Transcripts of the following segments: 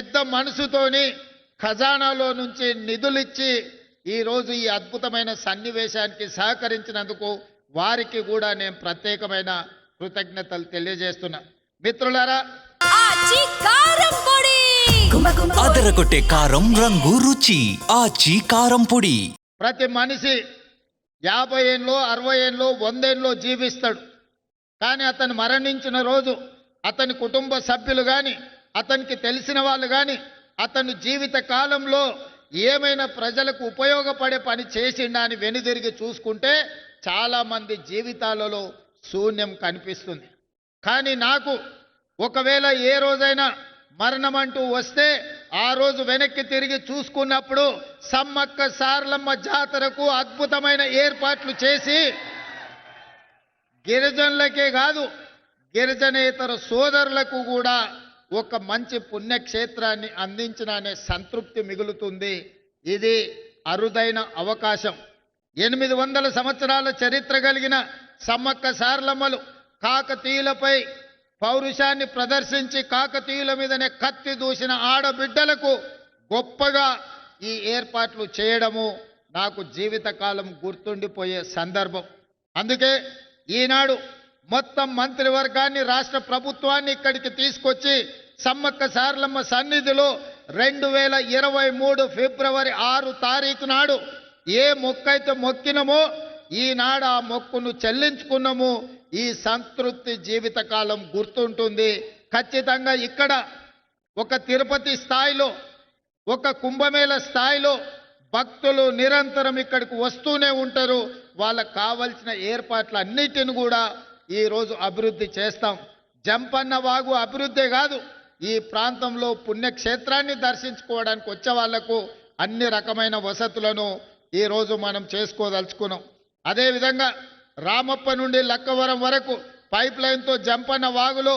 పెద్ద మనసుతోని ఖజానాలో నుంచి నిధులిచ్చి ఈరోజు ఈ అద్భుతమైన సన్నివేశానికి సహకరించినందుకు వారికి కూడా నేను ప్రత్యేకమైన కృతజ్ఞతలు తెలియజేస్తున్నా. మిత్రులారా అదరగొట్టే కారం రంగు రుచి ఆచి కారం పొడి. ప్రతి మనిషి యాభై ఏళ్ళు అరవై ఏళ్ళు వందేళ్ళు జీవిస్తాడు. కానీ అతను మరణించిన రోజు అతని కుటుంబ సభ్యులు కానీ అతనికి తెలిసిన వాళ్ళు కానీ అతను జీవిత కాలంలో ఏమైనా ప్రజలకు ఉపయోగపడే పని చేసిండా అని వెనుదిరిగి చూసుకుంటే చాలామంది జీవితాలలో శూన్యం కనిపిస్తుంది. కానీ నాకు ఒకవేళ ఏ రోజైనా మరణం అంటూ వస్తే ఆ రోజు వెనక్కి తిరిగి చూసుకున్నప్పుడు సమ్మక్క సార్లమ్మ జాతరకు అద్భుతమైన ఏర్పాట్లు చేసి గిరిజనులకే కాదు గిరిజనేతర సోదరులకు కూడా ఒక మంచి పుణ్యక్షేత్రాన్ని అందించిన అనే సంతృప్తి మిగులుతుంది. ఇది అరుదైన అవకాశం. ఎనిమిది వందల సంవత్సరాల చరిత్ర కలిగిన సమ్మక్క సార్లమ్మలు కాకతీయులపై పౌరుషాన్ని ప్రదర్శించి కాకతీయుల మీదనే కత్తి దూసిన ఆడబిడ్డలకు గొప్పగా ఈ ఏర్పాట్లు చేయడము నాకు జీవితకాలం గుర్తుండిపోయే సందర్భం. అందుకే ఈనాడు మొత్తం మంత్రివర్గాన్ని రాష్ట్ర ప్రభుత్వాన్ని ఇక్కడికి తీసుకొచ్చి సమ్మక్క సారలమ్మ సన్నిధిలో రెండు వేల ఇరవై మూడు ఫిబ్రవరి ఆరు తారీఖు నాడు ఏ మొక్కైతే మొక్కినమో ఈనాడు ఆ మొక్కును చెల్లించుకున్నాము ఈ సంతృప్తి జీవితకాలం గుర్తుంటుంది. ఖచ్చితంగా ఇక్కడ ఒక తిరుపతి స్థాయిలో ఒక కుంభమేళ స్థాయిలో భక్తులు నిరంతరం ఇక్కడికి వస్తూనే ఉంటారు. వాళ్ళకు కావలసిన ఏర్పాట్లన్నిటిని కూడా ఈరోజు అభివృద్ధి చేస్తాం. జంపన్న వాగు అభివృద్ధే కాదు. ఈ ప్రాంతంలో పుణ్యక్షేత్రాన్ని దర్శించుకోవడానికి వచ్చే వాళ్ళకు అన్ని రకమైన వసతులను ఈరోజు మనం చేసుకోదలుచుకున్నాం. అదేవిధంగా రామప్ప నుండి లక్కవరం వరకు పైప్ లైన్తో జంపన్న వాగులో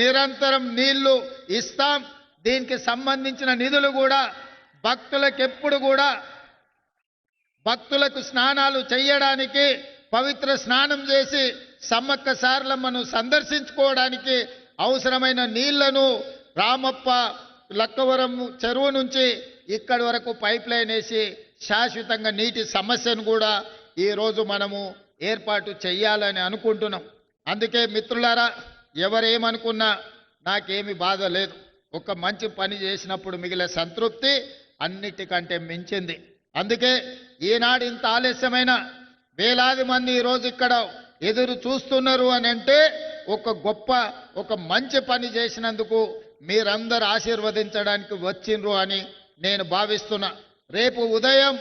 నిరంతరం నీళ్ళు ఇస్తాం. దీనికి సంబంధించిన నిధులు కూడా భక్తులకు ఎప్పుడు కూడా భక్తులకు స్నానాలు చేయడానికి పవిత్ర స్నానం చేసి సమ్మక్క సార్లమ్మను సందర్శించుకోవడానికి అవసరమైన నీళ్ళను రామప్ప లక్కవరం చెరువు నుంచి ఇక్కడి వరకు పైప్ లైన్ వేసి శాశ్వతంగా నీటి సమస్యను కూడా ఈరోజు మనము ఏర్పాటు చేయాలని అనుకుంటున్నాం. అందుకే మిత్రులారా ఎవరేమనుకున్నా నాకేమి బాధ లేదు. ఒక మంచి పని చేసినప్పుడు మిగిలే సంతృప్తి అన్నిటికంటే మించింది. అందుకే ఈనాడు ఇంత ఆలస్యమైన వేలాది మంది ఈరోజు ఇక్కడ ఎదురు చూస్తున్నారు అని అంటే ఒక గొప్ప ఒక మంచి పని చేసినందుకు మీరందరు ఆశీర్వదించడానికి వచ్చిండ్రు అని నేను భావిస్తున్నా. రేపు ఉదయం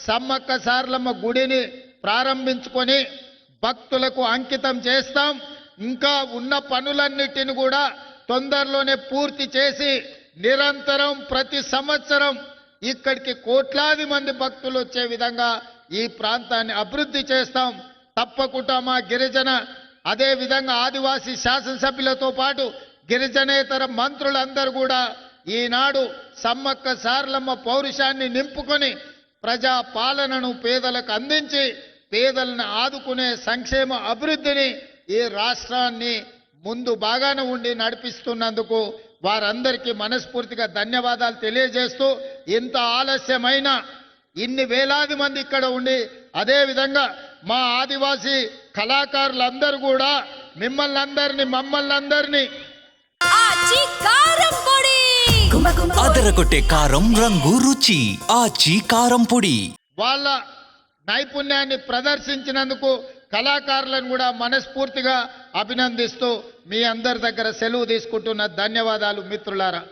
సమ్మక్క సార్లమ్మ గుడిని ప్రారంభించుకొని భక్తులకు అంకితం చేస్తాం. ఇంకా ఉన్న పనులన్నిటిని కూడా తొందరలోనే పూర్తి చేసి నిరంతరం ప్రతి సంవత్సరం ఇక్కడికి కోట్లాది మంది భక్తులు వచ్చే విధంగా ఈ ప్రాంతాన్ని అభివృద్ధి చేస్తాం. తప్పకుండా మా గిరిజన అదేవిధంగా ఆదివాసీ శాసనసభ్యులతో పాటు గిరిజనేతర మంత్రులందరూ కూడా ఈనాడు సమ్మక్క సార్లమ్మ పౌరుషాన్ని నింపుకొని ప్రజా పాలనను పేదలకు అందించి పేదలను ఆదుకునే సంక్షేమ అభివృద్ధిని ఈ రాష్ట్రాన్ని ముందు బాగానే ఉండి నడిపిస్తున్నందుకు వారందరికీ మనస్ఫూర్తిగా ధన్యవాదాలు తెలియజేస్తూ ఇంత ఆలస్యమైన ఇన్ని వేలాది మంది ఇక్కడ ఉండి అదేవిధంగా మా ఆదివాసీ కళాకారులందరూ కూడా మిమ్మల్ని అందరినీ మమ్మల్ని అందరినీ ఆచి కారం పొడి. అదరగొట్టే కారం రంగు రుచి. ఆచి కారం పొడి. వాళ్ళ నైపుణ్యాన్ని ప్రదర్శించినందుకు కళాకారులను కూడా మనస్ఫూర్తిగా అభినందిస్తూ మీ అందరి దగ్గర సెలవు తీసుకుంటున్న ధన్యవాదాలు మిత్రులారా.